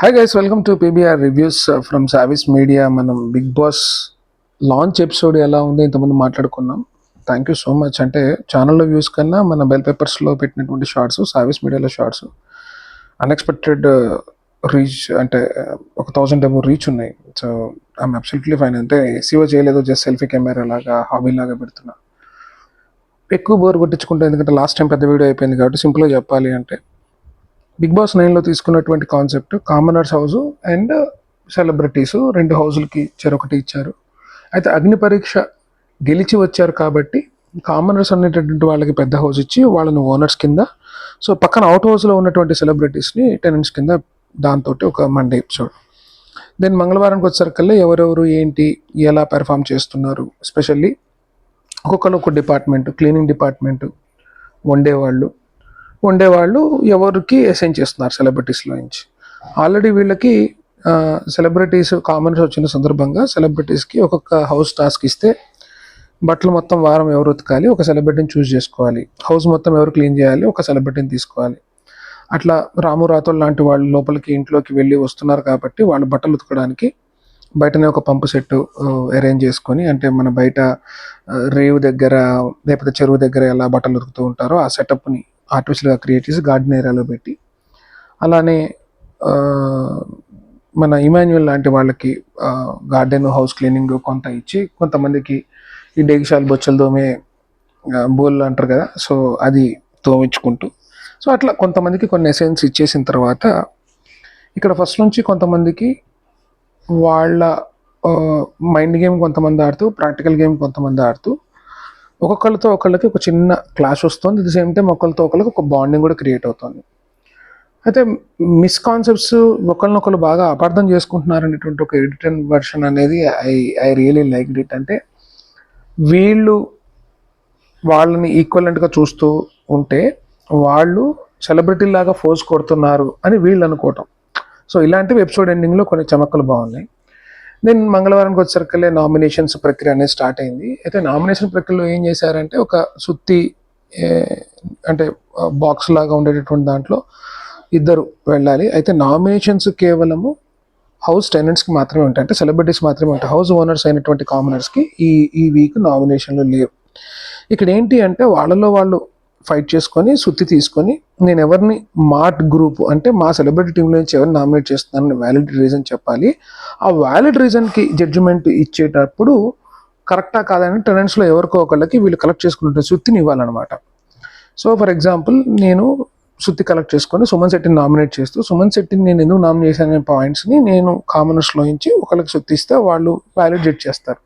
Hi guys welcome to PBR reviews from Savis media మనం big boss launch episode ఎలా ఉంది? ఇంతకుముందు మాట్లాడుకున్నాం. థ్యాంక్ యూ సో మచ్ అంటే ఛానల్లో వ్యూస్ కన్నా మన బెల్ పేపర్స్లో పెట్టినటువంటి షార్ట్స్ సావిస్ మీడియాలో షార్ట్స్ అన్ఎక్స్పెక్టెడ్ రీచ్ అంటే uh, ఒక థౌజండ్ ఏమో రీచ్ ఉన్నాయి. సో ఐఎమ్ అబ్సల్యూట్లీ ఫైన్ అంటే సీఓ చేయలేదు జస్ట్ సెల్ఫీ కెమెరా లాగా హాబీ లాగా పెడుతున్నా. ఎక్కువ బోర్ కొట్టించుకుంటే ఎందుకంటే లాస్ట్ టైం పెద్ద వీడియో అయిపోయింది కాబట్టి సింపుల్గా చెప్పాలి అంటే బిగ్ బాస్ నైన్లో తీసుకున్నటువంటి concept commoners house and celebrities రెండు హౌజులకి చెరొకటి ఇచ్చారు. అయితే అగ్ని పరీక్ష గెలిచి వచ్చారు కాబట్టి కామనర్స్ అనేటటువంటి వాళ్ళకి పెద్ద హౌస్ ఇచ్చి వాళ్ళని ఓనర్స్ కింద సో పక్కన అవుట్ హౌస్లో ఉన్నటువంటి సెలబ్రిటీస్ని టెనెంట్స్ కింద దాంతో ఒక మండే ఎపిసోడ్ దెన్ మంగళవారానికి వచ్చేసరికల్లా ఎవరెవరు ఏంటి ఎలా పెర్ఫామ్ చేస్తున్నారు ఎస్పెషల్లీ ఒక్కొక్కరు ఒక డిపార్ట్మెంట్ క్లీనింగ్ డిపార్ట్మెంట్ వండేవాళ్ళు ఉండేవాళ్ళు ఎవరికి అసైన్ చేస్తున్నారు సెలబ్రిటీస్లో నుంచి. ఆల్రెడీ వీళ్ళకి సెలబ్రిటీస్ కామన్స్ వచ్చిన సందర్భంగా సెలబ్రిటీస్కి ఒక్కొక్క హౌస్ టాస్క్ ఇస్తే బట్టలు మొత్తం వారం ఎవరు ఉతకాలి ఒక సెలబ్రిటీని చూస్ చేసుకోవాలి. హౌస్ మొత్తం ఎవరు క్లీన్ చేయాలి ఒక సెలబ్రిటీని తీసుకోవాలి. అట్లా రాము రాథోడ్ లాంటి వాళ్ళు లోపలికి ఇంట్లోకి వెళ్ళి వస్తున్నారు కాబట్టి వాళ్ళు బట్టలు ఉతకడానికి బయటనే ఒక పంపు సెట్ అరేంజ్ చేసుకొని అంటే మన బయట రేవు దగ్గర లేకపోతే చెరువు దగ్గర ఎలా బట్టలు ఉతుకుతూ ఉంటారో ఆ సెటప్ని ఆర్టిఫిషియల్గా క్రియేట్ చేసి గార్డెన్ ఏరియాలో పెట్టి అలానే మన ఇమాన్యువల్ లాంటి వాళ్ళకి గార్డెన్ హౌస్ క్లీనింగ్ కొంత ఇచ్చి కొంతమందికి ఈ డేగిషాలు బొచ్చలు దోమే బోల్ అంటారు కదా సో అది తోమించుకుంటూ. సో అట్లా కొంతమందికి కొన్ని ఎసెన్స్ ఇచ్చేసిన తర్వాత ఇక్కడ ఫస్ట్ నుంచి కొంతమందికి వాళ్ళ మైండ్ గేమ్ కొంతమంది ఆడుతూ ప్రాక్టికల్ గేమ్ కొంతమంది ఆడుతూ ఒక్కొక్కరితో ఒకళ్ళకి ఒక చిన్న క్లాష్ వస్తుంది. ది సేమ్ టైం ఒకరితో ఒకరికి ఒక బాండింగ్ కూడా క్రియేట్ అవుతుంది. అయితే మిస్కాన్సెప్ట్స్ ఒకరినొకరు బాగా అపార్థం చేసుకుంటున్నారు అనేటువంటి ఒక ఎడిటన్ వర్షన్ అనేది I I really like it అంటే వీళ్ళు వాళ్ళని ఈక్వలెంట్గా చూస్తూ ఉంటే వాళ్ళు సెలబ్రిటీ లాగా ఫోర్స్ కొడుతున్నారు అని వీళ్ళు అనుకోవటం. సో ఇలాంటివి ఎపిసోడ్ ఎండింగ్లో కొన్ని చమక్కలు బాగున్నాయి. దెన్ మంగళవారానికి వచ్చేసరికల్లే నామినేషన్స్ ప్రక్రియ అనేది స్టార్ట్ అయింది. అయితే నామినేషన్ ప్రక్రియలో ఏం చేశారంటే ఒక సుత్తి అంటే బాక్స్ లాగా ఉండేటటువంటి దాంట్లో ఇద్దరు వెళ్ళాలి. అయితే నామినేషన్స్ కేవలము హౌస్ టెనెంట్స్కి మాత్రమే ఉంటాయి. అంటే సెలబ్రిటీస్ మాత్రమే ఉంటాయి. హౌస్ ఓనర్స్ అయినటువంటి కామనర్స్కి ఈ ఈ వీక్ నామినేషన్లు లేవు. ఇక్కడ ఏంటి అంటే వాళ్ళలో వాళ్ళు ఫైట్ చేసుకొని సుత్తి తీసుకొని నేను ఎవరిని మార్ట్ గ్రూప్ అంటే మా సెలబ్రిటీ టీంలో నుంచి ఎవరిని నామినేట్ చేస్తున్నానని వ్యాలిడ్ రీజన్ చెప్పాలి. ఆ వ్యాలిడ్ రీజన్కి జడ్జిమెంట్ ఇచ్చేటప్పుడు కరెక్టా కాదని టెనెంట్స్లో ఎవరికో ఒకళ్ళకి వీళ్ళు కలెక్ట్ చేసుకుంటే సుత్తిని ఇవ్వాలన్నమాట. సో ఫర్ ఎగ్జాంపుల్ నేను సుత్తి కలెక్ట్ చేసుకొని సుమన్ శెట్టిని నామినేట్ చేస్తూ సుమన్ శెట్టిని నేను ఎందుకు నామినేట్ చేశాను పాయింట్స్ని నేను కామనర్స్లో నుంచి ఒకళ్ళకి సుత్తి ఇస్తే వాళ్ళు వ్యాలిడేట్ చేస్తారు.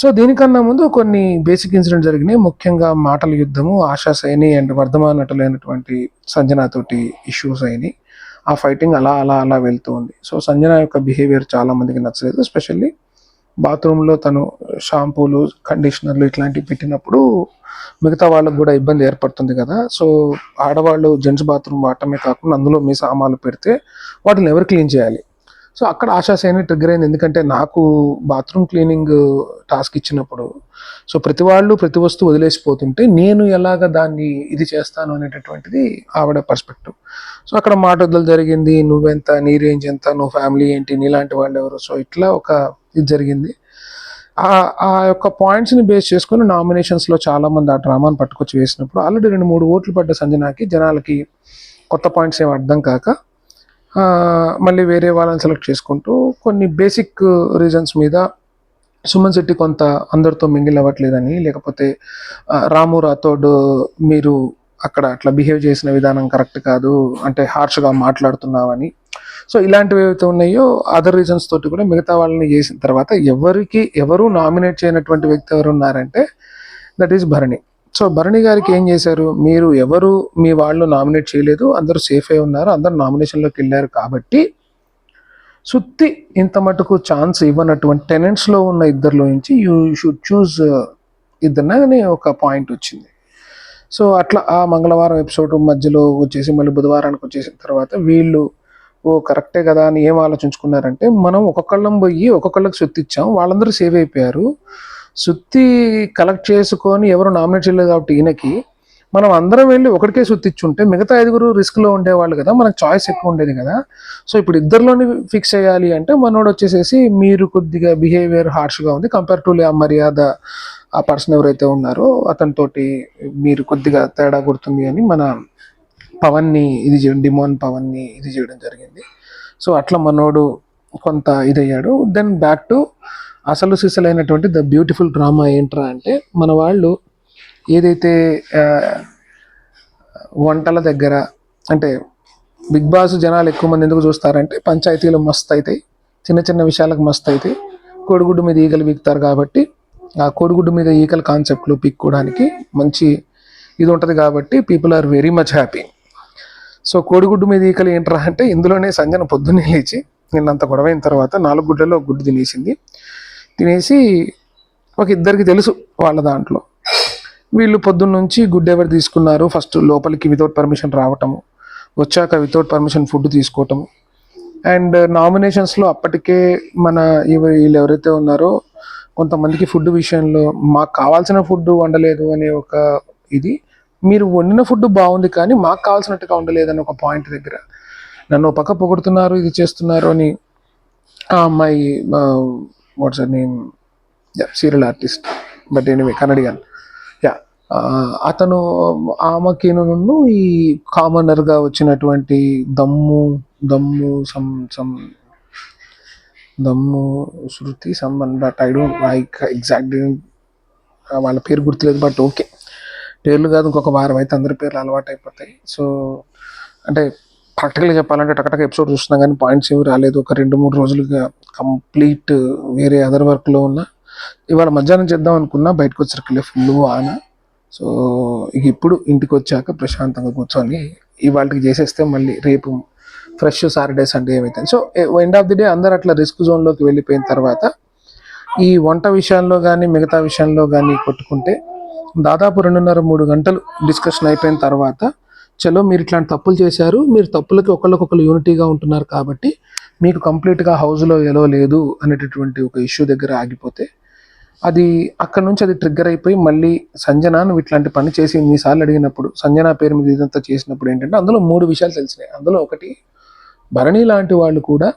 సో దీనికన్నా ముందు కొన్ని బేసిక్ ఇన్సిడెంట్ జరిగినాయి. ముఖ్యంగా మాటల యుద్ధము ఆశా సైని అండ్ వర్ధమాన్ నటులైనటువంటి సంజనాతోటి ఇష్యూస్ అయినాయి. ఆ ఫైటింగ్ అలా అలా అలా వెళ్తూ ఉంది. సో సంజన యొక్క బిహేవియర్ చాలా మందికి నచ్చలేదు. ఎస్పెషల్లీ బాత్రూంలో తను షాంపూలు కండిషనర్లు ఇట్లాంటివి పెట్టినప్పుడు మిగతా వాళ్ళకు కూడా ఇబ్బంది ఏర్పడుతుంది కదా. సో ఆడవాళ్ళు జెంట్స్ బాత్రూమ్ వాడటమే కాకుండా అందులో మీ సామాన్లు పెడితే వాటిని ఎవరు క్లీన్ చేయాలి? సో అక్కడ ఆశాసేని ట్రిగ్గర్ అయింది. ఎందుకంటే నాకు బాత్రూమ్ క్లీనింగ్ టాస్క్ ఇచ్చినప్పుడు సో ప్రతి వాళ్ళు ప్రతి వస్తువు వదిలేసిపోతుంటే నేను ఎలాగ దాన్ని ఇది చేస్తాను అనేటటువంటిది ఆవిడ పర్స్పెక్టివ్ సో అక్కడ మాట వద్దలు జరిగింది. నువ్వెంత నీ రేంజ్ ఎంత నువ్వు ఫ్యామిలీ ఏంటి నీలాంటి వాళ్ళు ఎవరు? సో ఇట్లా ఒక ఇది జరిగింది. ఆ ఆ యొక్క పాయింట్స్ని బేస్ చేసుకుని నామినేషన్స్లో చాలామంది ఆ డ్రామాని పట్టుకొచ్చి వేసినప్పుడు ఆల్రెడీ రెండు మూడు ఓట్లు పడ్డ సంజనాకి జనాలకి కొత్త పాయింట్స్ ఏమి అర్థం కాక మళ్ళీ వేరే వాళ్ళని సెలెక్ట్ చేసుకుంటూ కొన్ని బేసిక్ రీజన్స్ మీద సుమన్ శెట్టి కొంత అందరితో మింగిల్ అవ్వట్లేదని లేకపోతే రాము రాథోడ్ మీరు అక్కడ అట్లా బిహేవ్ చేసిన విధానం కరెక్ట్ కాదు అంటే హార్ష్గా మాట్లాడుతున్నావని. సో ఇలాంటివి ఏవైతే ఉన్నాయో అదర్ రీజన్స్ తోటి కూడా మిగతా వాళ్ళని చేసిన తర్వాత ఎవరికి ఎవరు నామినేట్ చేయనటువంటి వ్యక్తి ఎవరు ఉన్నారంటే that is Bharani. So Bharani గారికి ఏం చేశారు? మీరు ఎవరు? మీ వాళ్ళు నామినేట్ చేయలేదు. అందరూ సేఫ్ అయి ఉన్నారు. అందరూ నామినేషన్లోకి వెళ్ళారు కాబట్టి సుత్తి ఇంత మటుకు ఛాన్స్ ఇవ్వనటువంటి టెనెంట్స్లో ఉన్న ఇద్దరిలో నుంచి యూ షుడ్ చూస్ ఇద్దరిని ఒక పాయింట్ వచ్చింది. సో అట్లా ఆ మంగళవారం ఎపిసోడ్ మధ్యలో వచ్చేసి మళ్ళీ బుధవారానికి వచ్చేసిన తర్వాత వీళ్ళు ఓ కరెక్టే కదా అని ఏం ఆలోచించుకున్నారంటే మనం ఒక్కొక్కళ్ళం పోయి ఒక్కొక్కళ్ళకి సుత్తి ఇచ్చాం వాళ్ళందరూ సేవ్ అయిపోయారు. సుత్తి కలెక్ట్ చేసుకొని ఎవరు నామినేట్ చేయలేదు కాబట్టి ఈయనకి మనం అందరం వెళ్ళి ఒకటికే సుత్తిచ్చుంటే మిగతా ఐదుగురు రిస్క్లో ఉండేవాళ్ళు కదా మనకు చాయిస్ ఎక్కువ ఉండేది కదా. సో ఇప్పుడు ఇద్దరిలోని ఫిక్స్ చేయాలి అంటే మనోడు వచ్చేసేసి మీరు కొద్దిగా బిహేవియర్ హార్ష్గా ఉంది కంపేర్ టు ఆ మర్యాద ఆ పర్సన్ ఎవరైతే ఉన్నారో అతనితోటి మీరు కొద్దిగా తేడా కొడుతుంది అని మన పవన్ని ఇది చేయడం డిమోన్ పవన్ని ఇది చేయడం జరిగింది. సో అట్లా మనోడు కొంత ఇదయ్యాడు. దెన్ బ్యాక్ టు అసలు సిసలైనటువంటి ద బ్యూటిఫుల్ డ్రామా ఏంట్రా అంటే మన వాళ్ళు ఏదైతే వంటల దగ్గర అంటే బిగ్ బాస్ జనాలు ఎక్కువ మంది ఎందుకు చూస్తారంటే పంచాయతీలు మస్తు అవుతాయి చిన్న చిన్న విషయాలకు మస్తు అవుతాయి కోడిగుడ్డు మీద ఈగలు పీకుతారు కాబట్టి ఆ కోడిగుడ్డు మీద ఈకల కాన్సెప్ట్లు పీక్కోవడానికి మంచి ఇది ఉంటుంది కాబట్టి people are very much happy. So కోడిగుడ్డు మీద ఈకలు ఏంట్రా అంటే ఇందులోనే సంజన పొద్దున్నే లేచి నిన్నంత గొడవైన తర్వాత నాలుగు గుడ్లలో గుడ్డు తినేసింది. తినేసి ఒక ఇద్దరికి తెలుసు వాళ్ళ దాంట్లో. వీళ్ళు పొద్దున్న నుంచి గుడ్ ఎవరు తీసుకున్నారు? ఫస్ట్ లోపలికి వితౌట్ పర్మిషన్ రావటము వచ్చాక వితౌట్ పర్మిషన్ ఫుడ్ తీసుకోవటము. అండ్ నామినేషన్స్లో అప్పటికే మన వీళ్ళు ఎవరైతే ఉన్నారో కొంతమందికి ఫుడ్ విషయంలో మాకు కావాల్సిన ఫుడ్ వండలేదు అనే ఒక ఇది. మీరు వండిన ఫుడ్ బాగుంది కానీ మాకు కావాల్సినట్టుగా ఉండలేదని ఒక పాయింట్ దగ్గర. నన్ను పక్క పొగుడుతున్నారు ఇది చేస్తున్నారు అని ఆ అమ్మాయి what's name serial artist but anyway Kannadian yeah అతను um, ఆమెకి నన్ను ఈ కామనర్గా వచ్చినటువంటి దమ్ము Dammu some some Dammu Shruti some but I don't like exact వాళ్ళ పేరు గుర్తులేదు బట్ ఓకే పేర్లు కాదు ఇంకొక వారం అయితే అందరి పేర్లు అలవాటు అయిపోతాయి సో అంటే ప్రాక్టికల్గా చెప్పాలంటే టకటక ఎపిసోడ్ చూస్తున్నా కానీ పాయింట్స్ ఏమి రాలేదు. ఒక రెండు మూడు రోజులుగా కంప్లీట్ వేరే అదర్ వర్క్లో ఉన్న. ఇవాళ మధ్యాహ్నం చేద్దాం అనుకున్నా బయటకు వచ్చరికి ఫుల్ ఆన సో ఇక ఇప్పుడు ఇంటికి వచ్చాక ప్రశాంతంగా కూర్చొని ఇవాళకి చేసేస్తే మళ్ళీ రేపు ఫ్రెష్ సాటర్డే సండే ఏమైతే so end of the day అందరు అట్లా రిస్క్ జోన్లోకి వెళ్ళిపోయిన తర్వాత ఈ వంట విషయాల్లో కానీ మిగతా విషయంలో కానీ కొట్టుకుంటే దాదాపు రెండున్నర మూడు గంటలు డిస్కషన్ అయిపోయిన తర్వాత చలో మీరు ఇట్లాంటి తప్పులు చేశారు మీరు తప్పులకి ఒకళ్ళకొకరు యూనిటీగా ఉంటున్నారు కాబట్టి మీకు కంప్లీట్గా హౌస్లో ఎలో లేదు అనేటటువంటి ఒక ఇష్యూ దగ్గర ఆగిపోతే అది అక్కడ నుంచి అది ట్రిగ్గర్ అయిపోయి మళ్ళీ సంజన నువ్వు ఇట్లాంటి పని చేసి ఇన్నిసార్లు అడిగినప్పుడు సంజన పేరు మీద ఇదంతా చేసినప్పుడు ఏంటంటే అందులో మూడు విషయాలు తెలిసినాయి. అందులో ఒకటి భరణి లాంటి వాళ్ళు కూడా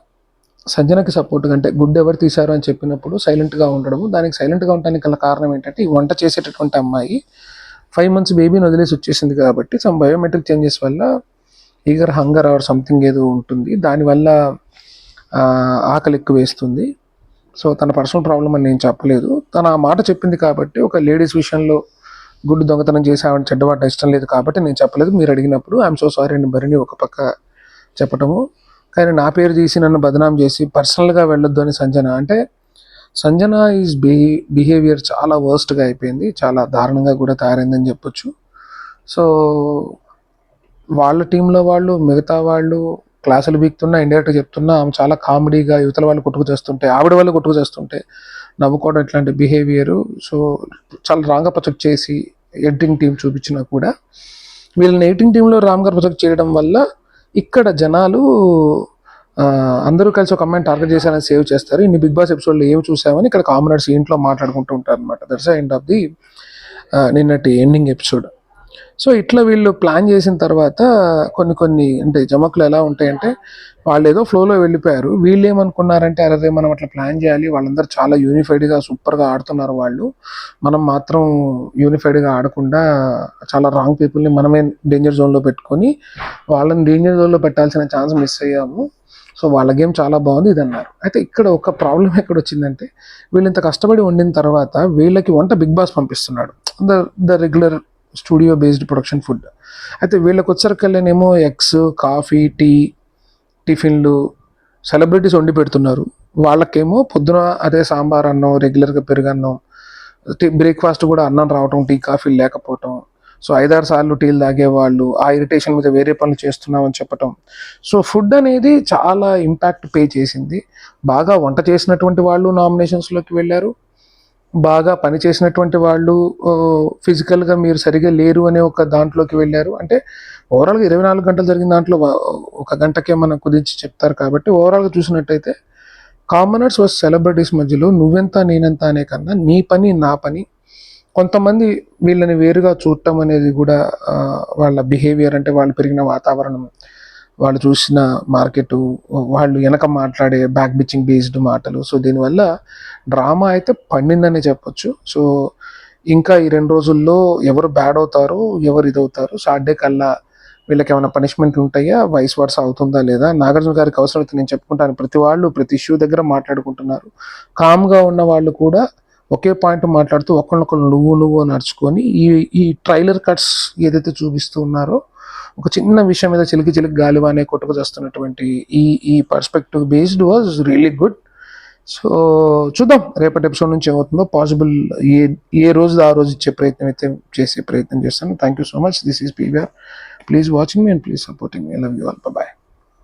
సంజనకి సపోర్ట్గా అంటే గుడ్ ఎవరు తీశారు అని చెప్పినప్పుడు సైలెంట్గా ఉండడము. దానికి సైలెంట్గా ఉండడానికి గల కారణం ఏంటంటే ఈ వంట చేసేటటువంటి అమ్మాయి ఫైవ్ మంత్స్ బేబీని వదిలేసి వచ్చేసింది కాబట్టి సమ్ బయోమెట్రిక్ చేంజెస్ వల్ల ఈగర్ హంగర్ ఆర్ సంథింగ్ ఏదో ఉంటుంది. దానివల్ల ఆకలి ఎక్కువ వేస్తుంది. సో తన పర్సనల్ ప్రాబ్లం అని నేను చెప్పలేదు. తను ఆ మాట చెప్పింది కాబట్టి ఒక లేడీస్ విషయంలో గుడ్డు దొంగతనం చేసామని చెడ్డవాట ఇష్టం లేదు కాబట్టి నేను చెప్పలేదు. మీరు అడిగినప్పుడు ఐఎమ్ సో సారీ అని బరిని ఒక పక్క చెప్పటము. కానీ నా పేరు తీసి నన్ను బదనాం చేసి పర్సనల్గా వెళ్ళొద్దు అని సంజన అంటే సంజన ఈజ్ బిహే బిహేవియర్ చాలా వర్స్ట్గా అయిపోయింది. చాలా దారుణంగా కూడా తయారైందని చెప్పొచ్చు. సో వాళ్ళ టీంలో వాళ్ళు మిగతా వాళ్ళు క్లాసులు బీక్తున్నా ఇండైరెక్ట్గా చెప్తున్నా ఆమె చాలా కామెడీగా యువతల వాళ్ళు కొట్టుకు చేస్తుంటే ఆవిడ వాళ్ళు కొట్టుకు చేస్తుంటే నవ్వుకోవడం ఇట్లాంటి బిహేవియరు సో చాలా రాంగ ప్రొజెక్ట్ చేసి ఎడిటింగ్ టీం చూపించినా కూడా వీళ్ళని ఎడిటింగ్ టీంలో రామ్ గారు ప్రొజెక్ట్ చేయడం వల్ల ఇక్కడ జనాలు అందరూ కలిసి ఒక అమ్మాయిని టార్గెట్ చేశారని సేవ్ చేస్తారు. ఇన్ని బిగ్ బాస్ ఎపిసోడ్లో ఏమి చూసామని ఇక్కడ కామనర్స్ ఇంట్లో మాట్లాడుకుంటూ ఉంటారు అనమాట దట్స్ ఎండ్ ఆఫ్ ది నిన్నటి ఎండింగ్ ఎపిసోడ్ సో ఇట్లా వీళ్ళు ప్లాన్ చేసిన తర్వాత కొన్ని కొన్ని అంటే జమకులు ఎలా ఉంటాయంటే వాళ్ళు ఏదో ఫ్లోలో వెళ్ళిపోయారు. వీళ్ళు ఏమనుకున్నారంటే అరే మనం అట్లా ప్లాన్ చేయాలి. వాళ్ళందరూ చాలా యూనిఫైడ్గా సూపర్గా ఆడుతున్నారు వాళ్ళు. మనం మాత్రం యూనిఫైడ్గా ఆడకుండా చాలా రాంగ్ పీపుల్ని మనమే డేంజర్ జోన్లో పెట్టుకొని వాళ్ళని డేంజర్ జోన్లో పెట్టాల్సిన ఛాన్స్ మిస్ అయ్యాము. సో వాళ్ళ గేమ్ చాలా బాగుంది ఇది అన్నారు అయితే ఇక్కడ ఒక ప్రాబ్లం ఎక్కడ వచ్చిందంటే వీళ్ళు ఇంత కష్టపడి వండిన తర్వాత వీళ్ళకి వంట బిగ్ బాస్ పంపిస్తున్నాడు. The the regular studio based production food. అయితే వీళ్ళకి వచ్చరికల్లేనేమో ఎగ్స్ కాఫీ టీ టిఫిన్లు సెలబ్రిటీస్ వండి పెడుతున్నారు. వాళ్ళకేమో పొద్దున అదే సాంబార్ అన్నం రెగ్యులర్గా పెరుగన్నం టీ బ్రేక్ఫాస్ట్ కూడా అన్నం రావటం టీ కాఫీ లేకపోవటం సో ఐదారు సార్లు టీలు తాగేవాళ్ళు ఆ ఇరిటేషన్ మీద వేరే పనులు చేస్తున్నామని చెప్పటం. సో ఫుడ్ అనేది చాలా ఇంపాక్ట్ పే చేసింది. బాగా వంట చేసినటువంటి వాళ్ళు నామినేషన్స్లోకి వెళ్ళారు. బాగా పని చేసినటువంటి వాళ్ళు ఫిజికల్గా మీరు సరిగా లేరు అనే ఒక దాంట్లోకి వెళ్ళారు. అంటే ఓవరాల్గా ఇరవై నాలుగు గంటలు జరిగిన దాంట్లో ఒక గంటకే మనం కుదించి చెప్తారు కాబట్టి ఓవరాల్గా చూసినట్టయితే కామనర్స్ వర్స్ సెలబ్రిటీస్ మధ్యలో నువ్వెంత నేనెంత అనే కన్నా నీ పని నా పని కొంతమంది వీళ్ళని వేరుగా చూడటం అనేది కూడా వాళ్ళ బిహేవియర్ అంటే వాళ్ళు పెరిగిన వాతావరణం. వాళ్ళు చూసిన మార్కెట్ వాళ్ళు వెనక మాట్లాడే బ్యాక్ బిచ్చింగ్ బేస్డ్ మాటలు. సో దీనివల్ల డ్రామా అయితే పండిందనే చెప్పొచ్చు. సో ఇంకా ఈ రెండు రోజుల్లో ఎవరు బ్యాడ్ అవుతారు ఎవరు ఇది అవుతారు సాటర్డే కల్లా వీళ్ళకి ఏమైనా పనిష్మెంట్ ఉంటాయా వైస్ వర్స్ అవుతుందా లేదా నాగార్జున గారికి అవసరం అయితే నేను చెప్పుకుంటాను. ప్రతి వాళ్ళు ప్రతి ఇష్యూ దగ్గర మాట్లాడుకుంటున్నారు. కామ్గా ఉన్న వాళ్ళు కూడా ఒకే పాయింట్ మాట్లాడుతూ ఒకళ్ళొకళ్ళు నువ్వు నువ్వు నడుచుకొని ఈ ఈ ట్రైలర్ కట్స్ ఏదైతే చూపిస్తూ ఉన్నారో ఒక చిన్న విషయం మీద చిలికి చిలికి గాలివానే కొట్టుకు చేస్తున్నటువంటి ఈ ఈ perspective based was really good so చూద్దాం. రేపటి ఎపిసోడ్ నుంచి ఏమవుతుందో పాసిబుల్ ఏ ఏ రోజు ఆ రోజు ఇచ్చే ప్రయత్నం అయితే చేసే ప్రయత్నం చేస్తాను. Thank you so much this is PVR please watching me and please supporting me love you all bye